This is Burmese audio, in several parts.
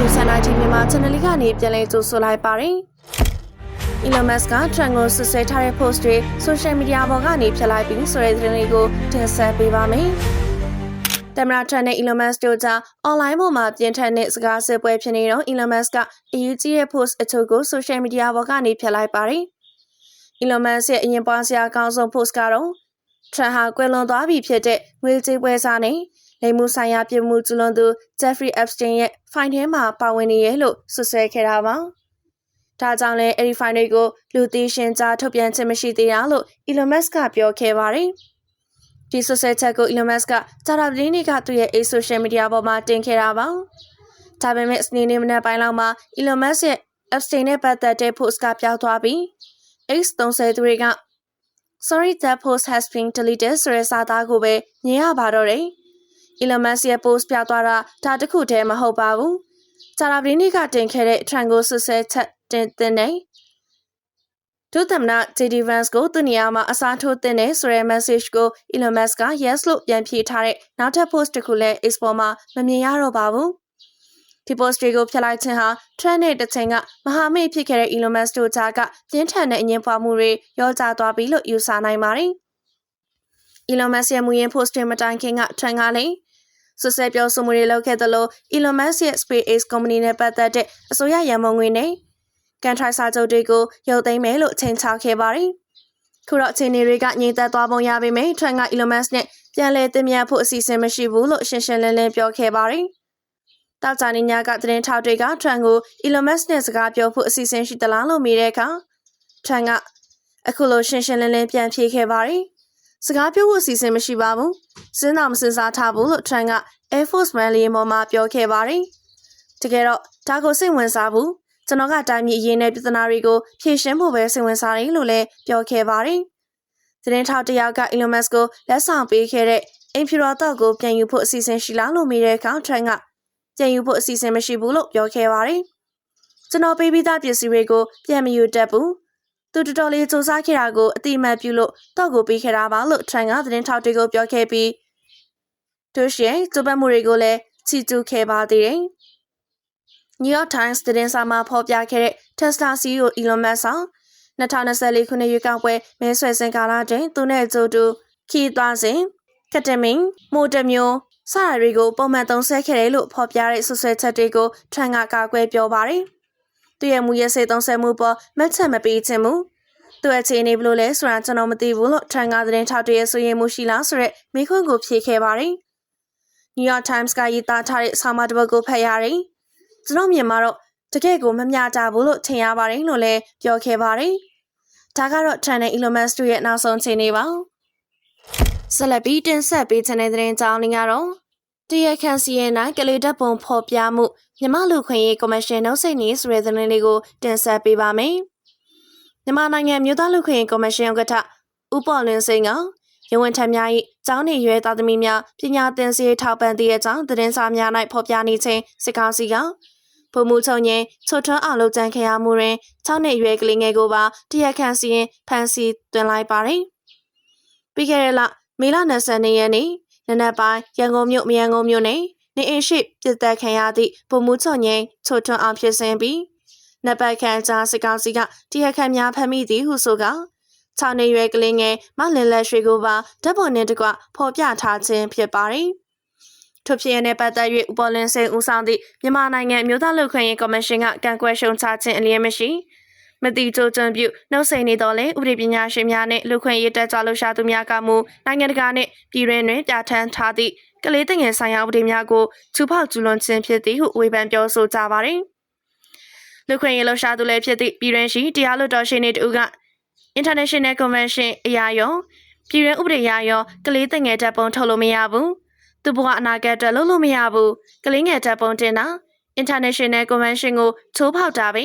News Channel ကြီးမြန်မာ channel လေးကနေပြန်လည်ကြိုဆိုလိုက်ပါတယ်။ Elon Musk က Trump ကိုဆွဆွဲထားတဲ့ post တွေ social media ပေါ်ကနေဖျက်လိုက်ပြီးဆိုတဲ့သတင်းလေးကိုတင်ဆက်ပေးပါမယ်။တမရထန်နဲ့ Elon Musk တို့ကြား online ပေါ်မှာပြင်းထန်တဲ့စကားစစ်ပွဲဖြစ်နေတော့ Elon Musk ကအရေးကြီးတဲ့ post အချို့ကို social media ပေါ်ကနေဖျက်လိုက်ပါတယ်။ Elon Musk ရဲ့အရင်ပွားစရာအကောင်းဆုံး post ကတော့ Trump ဟာကွယ်လွန်သွားပြီဖြစ်တဲ့ငွေကြေးပွဲစားနဲ့ လိမ်မှုဆိုင်ရာပြည်မှုကျူးလွန်သူ Jeffrey Epstein ရဲ့ file ထဲမှာပါဝင်နေရလို့ဆွဆွဲခဲ့တာပါ။ဒါကြောင့်လည်းအဲ့ဒီ file တွေကိုလူသိရှင်ကြားထုတ်ပြန်ခြင်းမရှိသေးတာလို့ Elon Musk ကပြောခဲ့ပါတယ်။ဒီဆွဆွဲချက်ကို Elon Musk ကဂျာတာပလင်းတွေကသူ့ရဲ့ A social media ပေါ်မှာတင်ခဲ့တာပါ။ဒါပေမဲ့စနေနေ့မနက်ပိုင်းလောက်မှာ Elon Musk ရဲ့ Epstein နဲ့ပတ်သက်တဲ့ post ကပြောင်းသွားပြီး X30 သူတွေက Sorry that post has been deleted ဆိုတဲ့စာသားကိုပဲမြင်ရပါတော့တယ်။ Elon Musk ရဲ့ post ပြသွားတာဒါတခုတည်းမဟုတ်ပါဘူး။ဂျာရာဗီနီကတင်ခဲ့တဲ့ trend ကိုဆွဆွဲချက်တင်တင်နေဒုသမ္မတ JD Vance ကိုသူ့နေရာမှာအစားထိုးတင်နေဆိုတဲ့ message ကို Elon Musk က yes လို့ပြန်ဖြေထားတဲ့နောက်ထပ် post တစ်ခုလည်း X ပေါ်မှာမမြင်ရတော့ပါဘူး။ဒီ post တွေကိုဖျက်လိုက်ခြင်းဟာ trend နဲ့တစ်ချိန်ကမဟာမိတ်ဖြစ်ခဲ့တဲ့ Elon Musk တို့ကြားကပြင်းထန်တဲ့အငြင်းပွားမှုတွေရောကျသွားပြီလို့ယူဆနိုင်ပါတယ်။ Elon Musk ရဲ့မူရင်း post တွေမတိုင်ခင်က trend ကလည်း ဆွဆွဲပြောဆိုမှုတွေလုပ်ခဲ့သလို Elon Musk ရဲ့ SpaceX ကုမ္ပဏီနဲ့ပတ်သက်တဲ့အစိုးရရန်ပုံငွေနဲ့ကန်ထရိုက်စာချုပ်တွေကိုရုပ်သိမ်းမယ်လို့ချိန်ချခဲ့ပါတယ်။ခုတော့အခြေအနေတွေကငြိမ်သက်သွားပုံရပေမဲ့ Trump က Elon Musk နဲ့ပြန်လည်တင်မြတ်ဖို့အစီအစဉ်မရှိဘူးလို့ရှင်းရှင်းလင်းလင်းပြောခဲ့ပါတယ်။တောက်ကြနေညကသတင်းထောက်တွေက Trump ကို Elon Musk နဲ့စကားပြောဖို့အစီအစဉ်ရှိသလားလို့မေးတဲ့အခါ Trump ကအခုလိုရှင်းရှင်းလင်းလင်းပြန်ဖြေခဲ့ပါတယ်။ စကားပြောဖို့အစီအစဉ်မရှိပါဘူး။စဉ်းတော်မစဉ်းစားထားဘူးလို့ Trump က Air Force One လေးပေါ်မှာပြောခဲ့ပါတယ်။တကယ်တော့ဒါကိုစိတ်ဝင်စားဘူး။ကျွန်တော်ကတိုင်းပြည်အရေးနဲ့ပြည်ထနာတွေကိုဖြေရှင်းဖို့ပဲစိတ်ဝင်စားတယ်လို့လည်းပြောခဲ့ပါတယ်။သတင်းထောက်တယောက်က Elon Musk ကိုလက်ဆောင်ပေးခဲ့တဲ့အိမ်ဖြူတော်တော့ကိုပြန်ယူဖို့အစီအစဉ်ရှိလားလို့မေးတဲ့အခါ Trump ကပြန်ယူဖို့အစီအစဉ်မရှိဘူးလို့ပြောခဲ့ပါတယ်။ကျွန်တော်ပေးပြီးသားပစ္စည်းတွေကိုပြန်မယူတတ်ဘူး။ သူတော်တော်လေးစူးစမ်းခဲ့တာကိုအတိအမှတ်ပြုလို့တော့ကိုပေးခဲ့တာပါလို့ Trump ကသတင်းထောက်တွေကိုပြောခဲ့ပြီးတို့ရှိရင်ကျပတ်မှုတွေကိုလည်းချီကျူးခဲ့ပါသေးတယ်။ New York Times သတင်းစာမှာဖော်ပြခဲ့တဲ့ Tesla CEO Elon Musk ဟာ2024ခုနှစ်ရွေးကောက်ပွဲမဲဆွယ်စင်ကာလတွင်သူနဲ့ဂျိုတူခီးသွားစဉ်ကတမင်မိုတမျိုးစရတွေကိုပုံမှန်သုံးဆဲခဲ့တယ်လို့ဖော်ပြတဲ့ဆွဆွဲချက်တွေကိုထန်ကကာကွယ်ပြောပါတယ်။ သူရဲ့မူရစေသုံးဆဲမှုပေါ်မတ်ချက်မပေးခြင်းမူသူ့အခြေအနေဘလို့လဲဆိုတာကျွန်တော်မသိဘူးလို့ထန်ကသတင်းထောက်တွေရဲ့ဆိုရင်မှုရှိလားဆိုရက်မိခွန်းကိုဖြေခဲ့ပါတယ်။ New York Times ကရေးသားထားတဲ့ဆောင်းပါးတစ်ပုဒ်ကိုဖတ်ရတယ်။ကျွန်တော်မြင်မှာတော့တကယ့်ကိုမမျှတဘူးလို့ထင်ရပါတယ်လို့လည်းပြောခဲ့ပါတယ်။ဒါကတော့ Trend နဲ့ Elon Musk တို့ရဲ့နောက်ဆုံးချိန်နေပါ။ဆက်လက်ပြီးတင်ဆက်ပေးတဲ့သတင်းကြောင်းလေးကတော့ တရခန်စီရဲ့နိုင်ကလေးတပ်ပုံဖော်ပြမှုမြမလူခွင့်ရေးကော်မရှင်နှုတ်ဆက်နေဆိုတဲ့သတင်းလေးကိုတင်ဆက်ပေးပါမယ်။မြန်မာနိုင်ငံမြို့သားလူခွင့်ရေးကော်မရှင်ဥက္ကဋ္ဌဦးပေါ်လင်းစိန်ကရဝန်ထမ်းများ၏ကျောင်းနေရွယ်သားသမီးများပညာသင်စေထောက်ပံ့သည့်အကြောင်းသတင်းစာများ၌ဖော်ပြနေခြင်းစစ်ကောင်စီကဗိုလ်မှူးချုပ်ရင်ချွတ်ထွန်းအောင်လုပ်ကြံခဲ့ရမှုတွင်6နှစ်အရွယ်ကလေးငယ်ကိုပါတရက်ခန့်စီရင်ဖမ်းဆီးသွင်းလိုက်ပါတယ်။ပြီးခဲ့တဲ့လမေလ22ရက်နေ့ နနက်ပိုင်းရန်ကုန်မြို့မရန်ကုန်မြို့နယ်နေအင်းရှိပြည်သက်ခံရသည့်ဗိုလ်မှူးချုပ်ရင်ချွတ်ထွန်းအောင်ဖြစ်စဉ်ပြီးနပတ်ခန့်ကြားစစ်ကောင်စီကတရက်ခန့်များဖမ်းမိသည်ဟုဆိုက6နှစ်ရွယ်ကလေးငယ်မလင်လက်ရွှေကိုပါဓာတ်ပုံနဲ့တကွဖော်ပြထားခြင်းဖြစ်ပါတယ်။ထို့ဖြစ်ရတဲ့ပတ်သက်၍ဥပေါ်လင်းစိန်ဦးဆောင်သည့်မြန်မာနိုင်ငံမြို့သားလူခွင့်ရေးကော်မရှင်ကကန့်ကွက်ရှုံချခြင်းအလျက်မရှိ မတိကျကြံပြုနှုတ်ဆက်နေတော့လေဥပဒေပညာရှင်များနဲ့လူခွင့်ရေးတက်ကြွလှရှာသူများကမူနိုင်ငံတကာနဲ့ပြည်တွင်းတွင်ပြဋ္ဌာန်းထားသည့်ကလေးတငယ်ဆိုင်ရာဥပဒေများကိုချူဖောက်ကျူးလွန်ခြင်းဖြစ်သည်ဟုဝေဖန်ပြောဆိုကြပါတယ်။လူခွင့်ရေးလှရှာသူလည်းဖြစ်သည့်ပြည်တွင်းရှိတရားလွတ်တော်ရှင်တွေတူက International Convention အရာရောပြည်ရန်ဥပဒေအရာရောကလေးတငယ်တပ်ပုံထုတ်လို့မရဘူးသူဘဝအနာဂတ်အတွက်လုပ်လို့မရဘူးကလေးငယ်တပ်ပုံတင်တာ International Convention ကိုချိုးဖောက်တာပဲ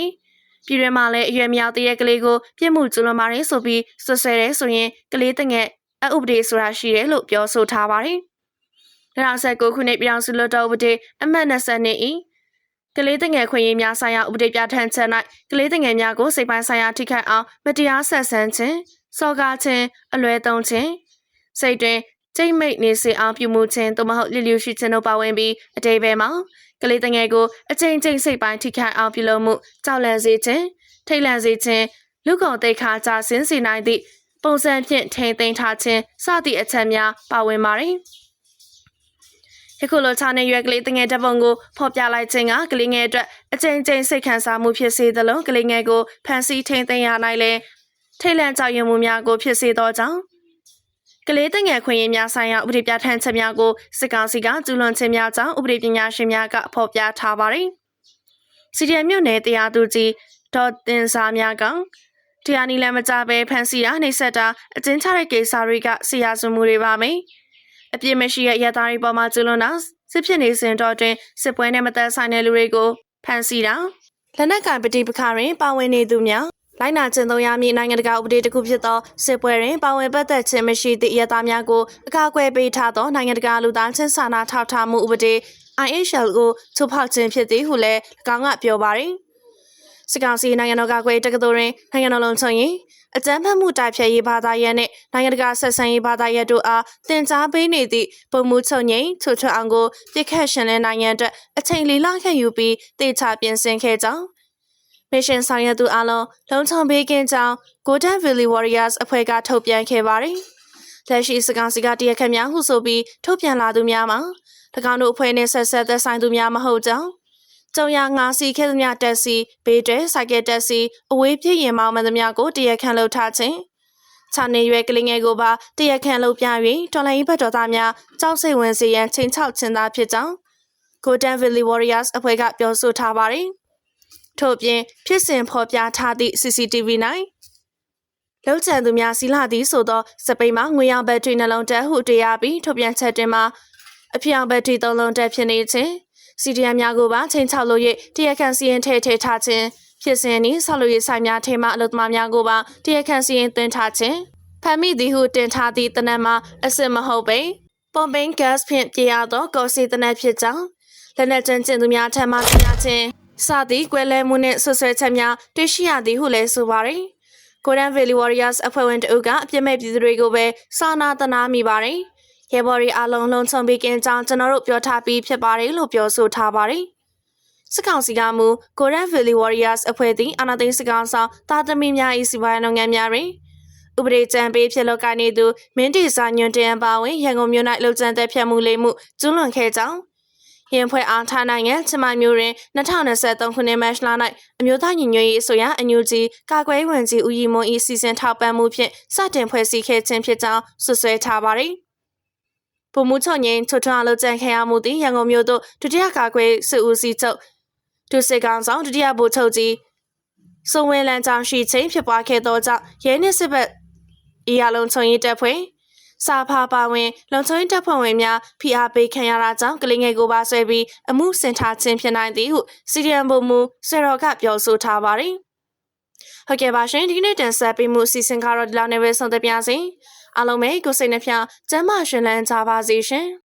ပြည်ရန်မှာလည်းအရွယ်မြောက်သေးတဲ့ကလေးကိုပြစ်မှုကျူးလွန်ပါတယ်ဆိုပြီးဆွဆွဲတယ်ဆိုရင်ကလေးတငယ်အဥပဒေဆိုတာရှိတယ်လို့ပြောဆိုထားပါတယ်2019ခုနှစ်ပြည်အောင်စုလွတ်တော်ဥပဒေအမှတ်20နှစ်ဤကလေးတငယ်ခွင့်ရေးများဆိုင်ရာဥပဒေပြဋ္ဌာန်းချက်၌ကလေးတငယ်များကိုစိတ်ပိုင်းဆိုင်ရာထိခိုက်အောင်မတရားဆက်ဆံခြင်းစော်ကားခြင်းအလွဲသုံးခြင်းစိတ်တွင်ကျိတ်မိတ်နေစေအောင်ပြုမှုခြင်းသို့မဟုတ်လျလျူရှိခြင်းတို့ပါဝင်ပြီးအတိပ္ပယ်မှာ ကလေးတငယ်ကိုအချိန်ချင်းစိတ်ပိုင်းထိခိုက်အောင်ပြုလုပ်မှုကြောက်လန့်စေခြင်းထိတ်လန့်စေခြင်းလူကုန်တိတ်ခါကြဆင်းစေနိုင်သည့်ပုံစံဖြင့်ထိမ့်သိမ်းထားခြင်းစသည့်အချက်များပါဝင်ပါတယ်။ယခုလိုခြားနေရွယ်ကလေးတငယ်တပ်ပုံကိုဖော်ပြလိုက်ခြင်းကကလေးငယ်အတွက်အချိန်ချင်းစိတ်ခံစားမှုဖြစ်စေသလိုကလေးငယ်ကိုဖန်ဆီးထိမ့်သိမ်းရနိုင်လေထိတ်လန့်ကြောက်ရွံ့မှုများကိုဖြစ်စေသောကြောင့် ကလေးတငယ်ခွင့်ရများဆိုင်ရာဥပဒေပြဋ္ဌာန်းချက်များကိုစစ်ကောင်စီကကျူးလွန်ခြင်းများကြောင့်ဥပဒေပညာရှင်များကဖော်ပြထားပါတယ်။စီဒီအမ်မြို့နယ်တရားသူကြီးဒေါ်တင်စာများကတရားနီလန်မကြပဲဖန်စီတာနှိပ်စက်တာအကျဉ်းချတဲ့ကိစ္စတွေကဆရာဆွမှုတွေပါမယ်။အပြစ်မရှိတဲ့ရသားတွေပေါ်မှာကျူးလွန်တာစစ်ဖြစ်နေစဉ်တော့တွင်စစ်ပွဲနဲ့မသက်ဆိုင်တဲ့လူတွေကိုဖန်စီတာလက်နက်ကင်ပဋိပက္ခတွင်ပါဝင်နေသူများ လိုက်နာကျင့်သုံးရမည့်နိုင်ငံတကာဥပဒေတစ်ခုဖြစ်သောစစ်ပွဲတွင်ပါဝင်ပတ်သက်ခြင်းမရှိသည့်ရသားများကိုအကာအကွယ်ပေးထားသောနိုင်ငံတကာလူသားချင်းစာနာထောက်ထားမှုဥပဒေ IHL ကိုချိုးဖောက်ခြင်းဖြစ်သည်ဟုလည်း၎င်းကပြောပါသည်စစ်ကောင်စီနိုင်ငံတော်ကကွယ်တက္ကသိုလ်တွင်နိုင်ငံတော်လုံခြုံရေးအကြမ်းဖက်မှုတိုက်ဖျက်ရေးဘာသာရပ်နှင့်နိုင်ငံတကာဆက်ဆံရေးဘာသာရပ်တို့အားတင် जा ပေးနေသည့်ပုံမှုချုပ်ငိမ့်ချွတ်ချွတ်အောင်ကိုပြစ်ခတ်ရှင်လန်းနိုင်ငံအတွက်အချိန်လီလာခဲ့ယူပြီးတေချပြင်ဆင်ခဲ့ကြောင်း မစ်ရှင်ဆောင်ရွက်သူအလုံးလုံခြုံပေးကင်းကြောင်း Golden Valley Warriors အဖွဲ့ကထုတ်ပြန်ခဲ့ပါတယ်။လက်ရှိစကောင်စီကတရက်ခတ်များဟုဆိုပြီးထုတ်ပြန်လာသူများမှာ၎င်းတို့အဖွဲ့နဲ့ဆက်ဆက်သက်ဆိုင်သူများမဟုတ်ကြောင်းကျုံရငါစီခဲသမျှတက်စီဘေးတဲစိုက်ကဲတက်စီအဝေးပြည့်ရင်မောင်းမသမျှကိုတရက်ခန့်လှုပ်ထားခြင်းခြာနေရွယ်ကလေးငယ်ကိုပါတရက်ခန့်လှုပ်ပြ၍တော်လိုင်းဘတ်တော်သားများကြောက်စိတ်ဝင်စေရန်ချိန်ချောက်ခြင်းသာဖြစ်ကြောင်း Golden Valley Warriors အဖွဲ့ကပြောဆိုထားပါတယ်။ ထို့ပြင်ဖြစ်စဉ်ဖော်ပြထားသည့် CCTV ၌လုံခြံသူများစီလာသည်ဆိုသောစပိန်မှာငွေရောင်ဘက်ထရီနှလုံးတက်ဟုတွေ့ရပြီးထုတ်ပြန်ချက်တင်မှာအပြောင်ဘက်ထရီသုံးလုံးတက်ဖြစ်နေခြင်းစီဒီအမ်များကိုပါချိန်ချောက်လို့၍တရခန့်စီရင်ထဲထဲထားခြင်းဖြစ်စဉ်ဤဆောက်လုပ်ရေးဆိုင်များထဲမှအလုပ်သမားများကိုပါတရခန့်စီရင်သွင်းထားခြင်းဖမ်းမိသည်ဟုတင်ထားသည့်တနက်မှာအစစ်မဟုတ်ပေပုံပင်းဂတ်ဖြင့်ပြေရသောကော်စီတနက်ဖြစ်ကြောင်းလက်နက်ကျန်းကျင်သူများထံမှသိရခြင်း စသည်ကွဲလဲမှုနှင့်ဆွဆွဲချက်များတွေ့ရှိရသည်ဟုလည်းဆိုပါရယ် Golden Valley Warriors အဖွဲ့ဝင်တို့ကအပြစ်မဲ့ပြည်သူတွေကိုပဲစာနာတနာမိပါတယ်။ရဲဘော်တွေအလုံးလုံးချုံပြီးကင်းကြောင်းကျွန်တော်တို့ပြောထားပြီးဖြစ်ပါတယ်လို့ပြောဆိုထားပါတယ်။စစ်ကောင်စီကမူ Golden Valley Warriors အဖွဲ့သည်အာဏာသိမ်းစစ်ကောင်ဆောင်တာသမီများ၏စီးပွားရေးလုပ်ငန်းများတွင်ဥပဒေကြံပေးဖြစ်လို့ကနေသူမင်းတီစာညွန့်တန်ပါဝင်ရန်ကုန်မြို့၌လှုပ်ကြံတဲ့ဖျက်မှုလေးမှုကျူးလွန်ခဲ့ကြောင်း ရင်ဖွဲ့အားထားနိုင်ငံချမမျိုးတွင်2023ခုနှစ်မတ်လ၌အမျိုးသားညီညွတ်ရေးအစိုးရအညူကြီးကာကွယ်ရေးဝန်ကြီးဦးရီမွန်၏စီစဉ်ထောက်ပံ့မှုဖြင့်စတင်ဖွဲ့စည်းခဲ့ခြင်းဖြစ်ကြောင်းဆွဆွဲထားပါသည်။ပုံမှုချုံငင်းချွတ်ထွန်းအလုပ်ကြံခဲ့ရမှုသည်ရန်ကုန်မြို့သို့ဒုတိယကာကွယ်စစ်ဦးစီးချုပ်ဒုစစ်ကောင်ဆောင်ဒုတိယဗိုလ်ချုပ်ကြီးစုံဝင်းလန်းကြောင့်ရှိခြင်းဖြစ်ပွားခဲ့သောကြောင့်ရဲနှင့်စစ်ဘက်ဤအလုံးချုံရေးတပ်ဖွဲ့ စာဖာပါဝင်လုံချုံရေးတပ်ဖွဲ့ဝင်များဖိအားပေးခံရတာကြောင့်ကလေးငယ်ကိုပါဆွဲပြီးအမှုဆင်ထားခြင်းဖြစ်နိုင်သည်ဟုစီရီယံဘုံမူဆွေတော်ကပြောဆိုထားပါတယ်။ဟုတ်ကဲ့ပါရှင်ဒီနေ့တင်ဆက်ပေးမှုအစီအစဉ်ကတော့ဒီလောက်နဲ့ပဲဆုံးသက်ပါစေ။အားလုံးပဲကိုယ်စိတ်နှပြကျမ်းမာရှင်လန်းကြပါစေရှင်။